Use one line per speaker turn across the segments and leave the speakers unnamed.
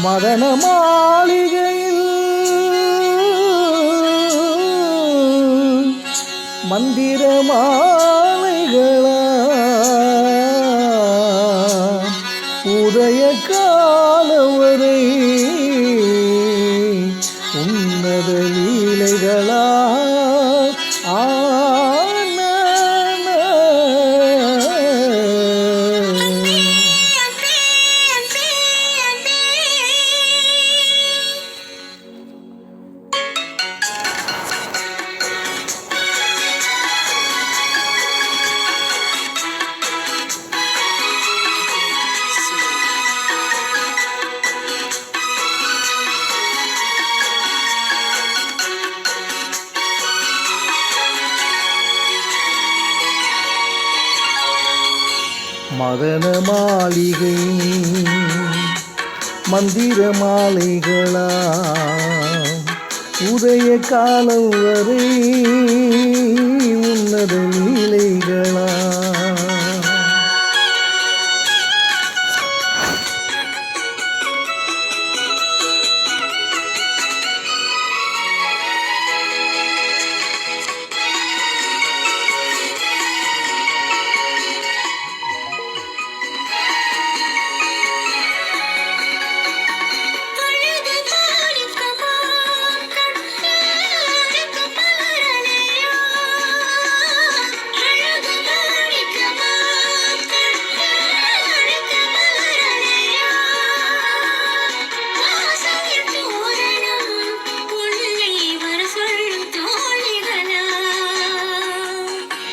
மதன மாளிகையில் மந்திர மாலைகளா உதய காலவரை உன்னத மதன மாளிகை மந்திர மாலைகளா உதய காலம் வரை உன்னத லீலைகளா.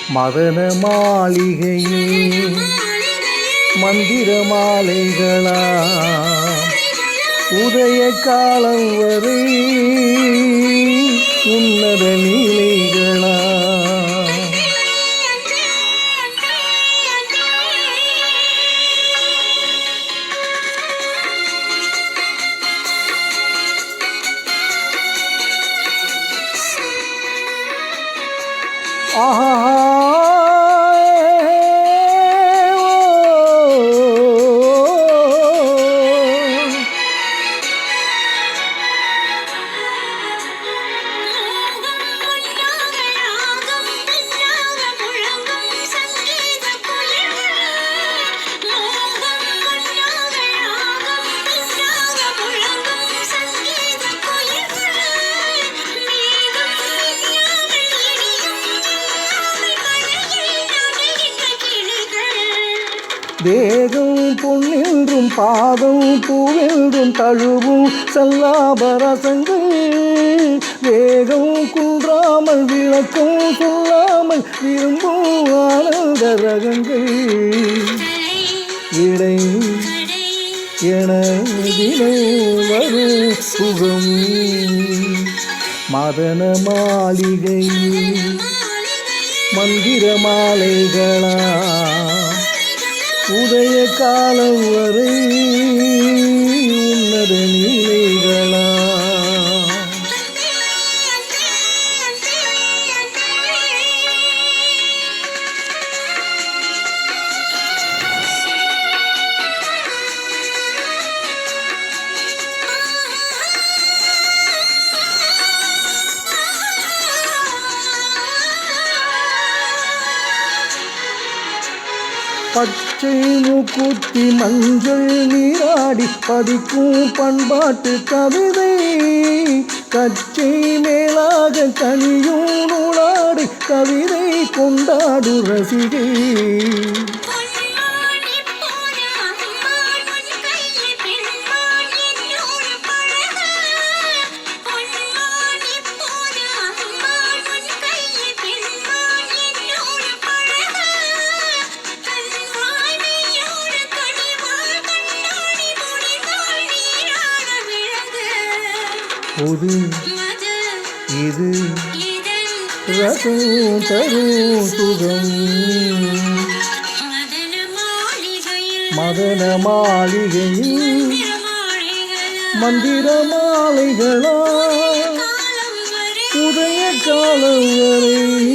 மதன மாளிகையில் மந்திர மாலைகளா உதய காலம் வரை உன்னத நிலைகளா ஆஹா. தேகம் பொன்னின்றும் பாதம் பூவென்றும் தழுவும் சல்லாபரசங்கள். வேகம் குன்றாமல் விளக்கம் சொல்லாமல் விரும்பும் ஆனந்த ரகங்கள். இடை என வரும் சுகம். மதன மாளிகை மந்திர மாலைகளா உதய காலம் வரை உன்னத நிலைகளா பச்சை மூக்குத்தி மஞ்சள் நீராடி பதிக்கும் பண்பாட்டு கவிதை. கச்சை மேலாக கனியும் நூலாடி கவிதை கொண்டாடு ரசிகை. புது இது ரசம் தரும் சுகம்.
மதன மாளிகையில்
மந்திர மாலைகளா உதய காலம் வரை